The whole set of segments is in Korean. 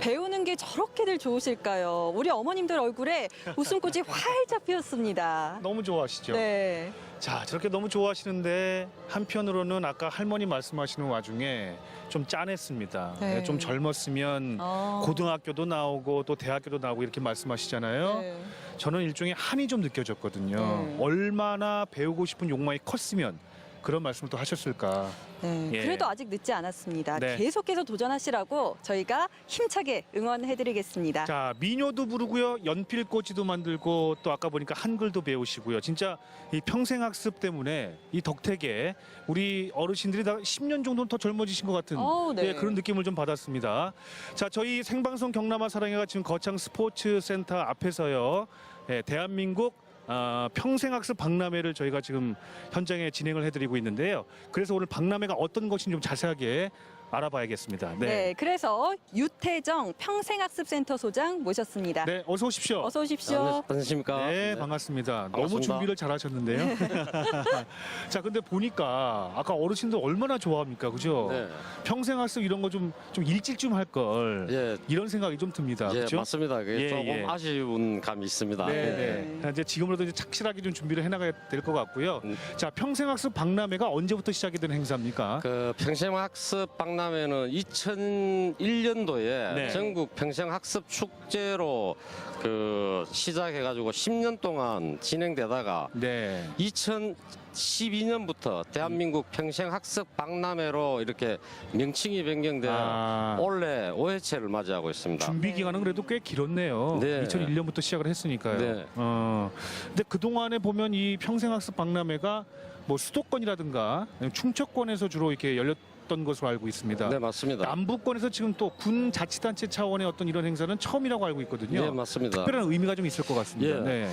배우는 게 저렇게들 좋으실까요? 우리 어머님들 얼굴에 웃음꽃이 활짝 피었습니다. 너무 좋아하시죠? 네. 자, 저렇게 너무 좋아하시는데 한편으로는 아까 할머니 말씀하시는 와중에 좀 짠했습니다. 네. 네, 좀 젊었으면 어. 고등학교도 나오고 또 대학교도 나오고 이렇게 말씀하시잖아요. 네. 저는 일종의 한이 좀 느껴졌거든요. 네. 얼마나 배우고 싶은 욕망이 컸으면 그런 말씀을 또 하셨을까. 네. 예. 그래도 아직 늦지 않았습니다. 네. 계속해서 도전하시라고 저희가 힘차게 응원해드리겠습니다. 자, 민요도 부르고요. 연필꽂이도 만들고 또 아까 보니까 한글도 배우시고요. 진짜 이 평생 학습 때문에 이 덕택에 우리 어르신들이 다 10년 정도는 더 젊어지신 것 같은 어우, 네. 예, 그런 느낌을 좀 받았습니다. 자, 저희 생방송 경남아 사랑해가 지금 거창 스포츠 센터 앞에서요. 예, 대한민국 아, 평생학습 박람회를 저희가 지금 현장에 진행을 해드리고 있는데요. 그래서 오늘 박람회가 어떤 것인지 좀 자세하게 알아봐야겠습니다. 네. 그래서 유태정 평생학습센터 소장 모셨습니다. 네, 어서 오십시오. 어서 오십시오. 안녕하십니까? 네, 반갑습니다. 너무 반갑습니다. 준비를 잘 하셨는데요. 자, 근데 보니까 아까 어르신들 얼마나 좋아합니까, 그죠? 네. 평생 학습 이런 거 좀 좀 일찍 좀 할 걸. 예, 이런 생각이 좀 듭니다. 예, 그렇죠? 맞습니다. 그게 예, 조금 예. 아쉬운 감이 있습니다. 네, 네. 네. 이제 지금으로도 이제 착실하게 좀 준비를 해 나가야 될 것 같고요. 음. 자, 평생 학습 박람회가 언제부터 시작이 된 행사입니까? 그 평생학습 박람 회는 2001년도에 네. 전국 평생학습 축제로 그 시작해가지고 10년 동안 진행되다가 네. 2012년부터 대한민국 평생학습 박람회로 이렇게 명칭이 변경돼 아, 올해 5회째를 맞이하고 있습니다. 준비 네. 기간은 그래도 꽤 길었네요. 네. 2001년부터 시작을 했으니까요. 네. 어, 근데 그 동안에 보면 이 평생학습 박람회가 뭐 수도권이라든가 충청권에서 주로 이렇게 열렸 던 것으로 알고 있습니다. 네, 맞습니다. 남부권에서 지금 또 군 자치단체 차원의 어떤 이런 행사는 처음이라고 알고 있거든요. 네, 맞습니다. 특별한 의미가 좀 있을 것 같습니다. 예. 네.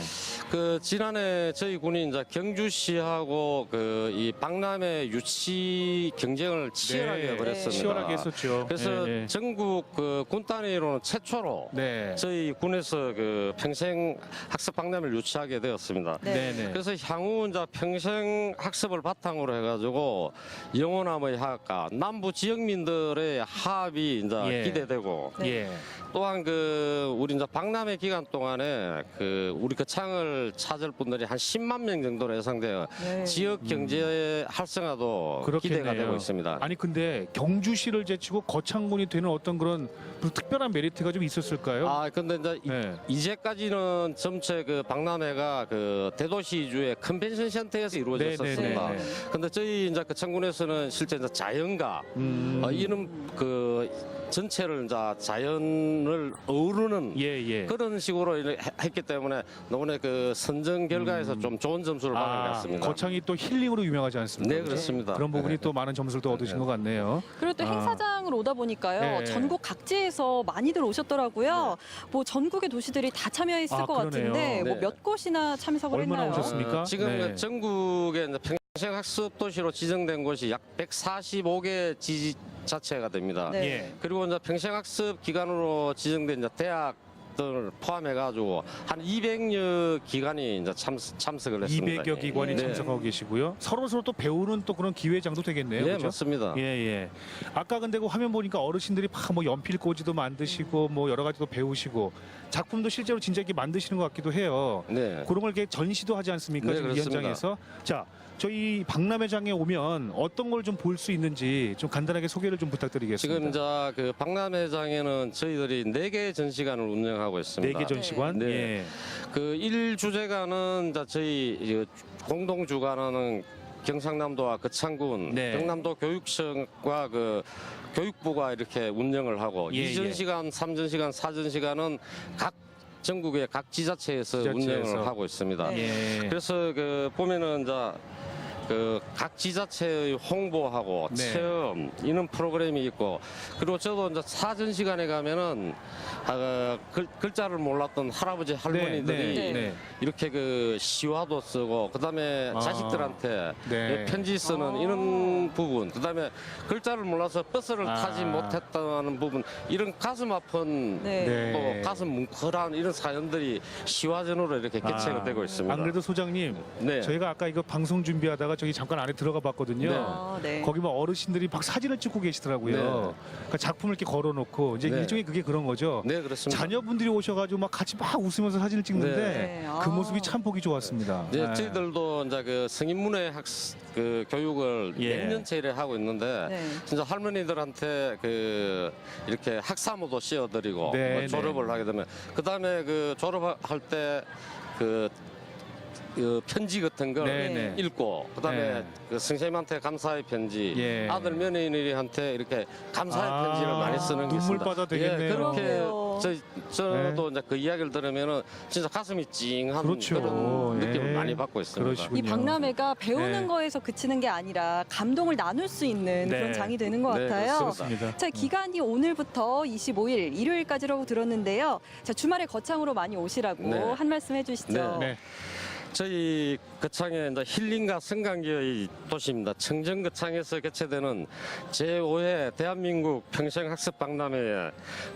그 지난해 저희 군이 이제 경주시하고 그 이 박람회 유치 경쟁을 치열하게 네, 벌였습니다. 치열하게 했었죠. 그래서 네, 네. 전국 그 군 단위로는 최초로 네. 저희 군에서 그 평생 학습 박람회를 유치하게 되었습니다. 네. 네. 네. 그래서 향후 이제 평생 학습을 바탕으로 해가지고 영호남의 학과 남부 지역민들의 합이 이제 예. 기대되고 네. 예. 또한 그 우리 이제 박람회 기간 동안에 그 우리 그 창을 찾을 분들이 한 10만 명 정도로 예상되어 네. 지역 경제 활성화도 그렇겠네요. 기대가 되고 있습니다. 아니 근데 경주시를 제치고 거창군이 되는 어떤 그런 무슨 특별한 메리트가 좀 있었을까요? 아 근데 이제 이- 네. 이제까지는 전체 그 박람회가 그 대도시 위주의 컨벤션 센터에서 이루어졌었습니다. 네, 네, 네. 근데 저희 이제 그 창군에서는 실제 이제 자연 과 음. 어, 이런 그 전체를 이제 자연을 어우르는 예, 예. 그런 식으로 이렇게 했기 때문에 이번에 그 선정 결과에서 좀 좋은 점수를 받은 것 음. 아, 같습니다. 거창이 또 힐링으로 유명하지 않습니까? 네 그렇습니다. 그런 부분이 네. 또 많은 점수를 또 얻으신 것 같네요. 그리고 또 아. 행사장을 오다 보니까요. 네. 전국 각지에서 많이들 오셨더라고요. 뭐 전국의 도시들이 다 참여했을 아, 것 그러네요. 같은데 뭐 네. 몇 곳이나 참석을 얼마나 했나요? 오셨습니까? 어, 지금 네. 그 전국에 이제 평생 학습 도시로 지정된 곳이 약 145개 지자체가 됩니다. 네. 예. 그리고 이제 평생 학습 기관으로 지정된 이제 대학 들 포함해 가지고 한 200여 기관이 이제 참, 참석을 했습니다. 200여 기관이 네. 참석하고 계시고요. 서로 서로 또 배우는 또 그런 기회장도 되겠네요. 네, 그죠? 맞습니다. 예, 예. 아까 근데 그 화면 보니까 어르신들이 막뭐 연필 꽂이도 만드시고 뭐 여러 가지도 배우시고 작품도 실제로 진짜 이렇게 만드시는 것 같기도 해요. 네. 그런 걸 이렇게 전시도 하지 않습니까? 네, 지금 이 그렇습니다. 현장에서. 자, 저희 박람회장에 오면 어떤 걸 좀 볼 수 있는지 좀 간단하게 소개를 좀 부탁드리겠습니다. 지금 이제 그 박람회장에는 저희들이 네개 전시관을 운영하고 있습니다. 네개 전시관. 네. 예. 그일 주제가는 이제 저희 이 공동 주관하는 경상남도와 거창군, 네. 경남도 교육청과 그 교육부가 이렇게 운영을 하고 예, 이 2전시간, 삼전 시간 사전 시간은 각 전국의 각 지자체에서, 지자체에서. 운영을 하고 있습니다. 네. 예. 그래서 그 보면은 이제 그 각 지자체의 홍보하고 네. 체험 이런 프로그램이 있고 그리고 저도 이제 사전 시간에 가면은 아, 글, 글자를 몰랐던 할아버지 할머니들이 네, 네, 이렇게 그 시화도 쓰고 그다음에 아. 자식들한테 네. 편지 쓰는 아. 이런 부분 그다음에 글자를 몰라서 버스를 아. 타지 못했다는 부분 이런 가슴 아픈 네. 네. 또 가슴 뭉클한 이런 사연들이 시화전으로 이렇게 개최가 아, 되고 있습니다. 안 그래도 소장님, 네. 저희가 아까 이거 방송 준비하다가 제가 저기 잠깐 안에 들어가 봤거든요. 네. 아, 네. 거기 막 어르신들이 막 사진을 찍고 계시더라고요. 네. 그러니까 작품을 이렇게 걸어놓고 이제 네. 일종의 그게 그런 거죠. 네, 그렇습니다. 자녀분들이 오셔가지고 막 같이 막 웃으면서 사진을 찍는데 네. 그 아. 모습이 참 보기 좋았습니다. 네, 네. 저희들도 이제 그 성인문예 학그 교육을 예. 몇 년째 이래 하고 있는데 네. 진짜 할머니들한테 그 이렇게 학사모도 씌워드리고 네, 뭐 졸업을 하게 되면 그 다음에 그 졸업할 때 그 그 편지 같은 걸 네, 네. 읽고 그다음에 네. 그 선생님한테 감사의 편지 예. 아들 며느리한테 이렇게 감사의 아, 편지를 많이 쓰는 게 있습니다. 눈물바다 되겠네요. 예, 그렇게 그러게요. 저, 저도 이제 그 이야기를 들으면은 진짜 가슴이 찡한 그렇죠. 런 느낌을 예. 많이 받고 있습니다. 그러시군요. 이 박람회가 배우는 네. 거에서 그치는 게 아니라 감동을 나눌 수 있는 네. 그런 장이 되는 것 네, 같아요. 그렇습니다. 자, 기간이 오늘부터 25일 일요일까지라고 들었는데요. 자, 주말에 거창으로 많이 오시라고 네. 한 말씀 해주시죠. 네. 저희 거창의 이제 힐링과 성강기의 도시입니다. 청정 거창에서 개최되는 제5회 대한민국 평생학습 박람회에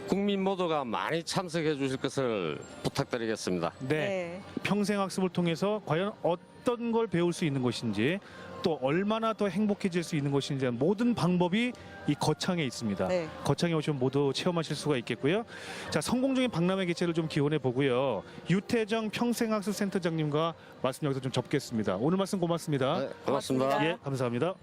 국민 모두가 많이 참석해 주실 것을 부탁드리겠습니다. 네. 평생 학습을 통해서 과연 어떤 걸 배울 수 있는 것인지 또 얼마나 더 행복해질 수 있는 것인지 모든 방법이 이 거창에 있습니다. 네. 거창에 오시면 모두 체험하실 수가 있겠고요. 자, 성공적인 박람회 개최를 좀 기원해 보고요. 유태정 평생학습센터장님과 말씀 여기서 좀 접겠습니다. 오늘 말씀 고맙습니다. 네, 고맙습니다. 고맙습니다. 예, 감사합니다.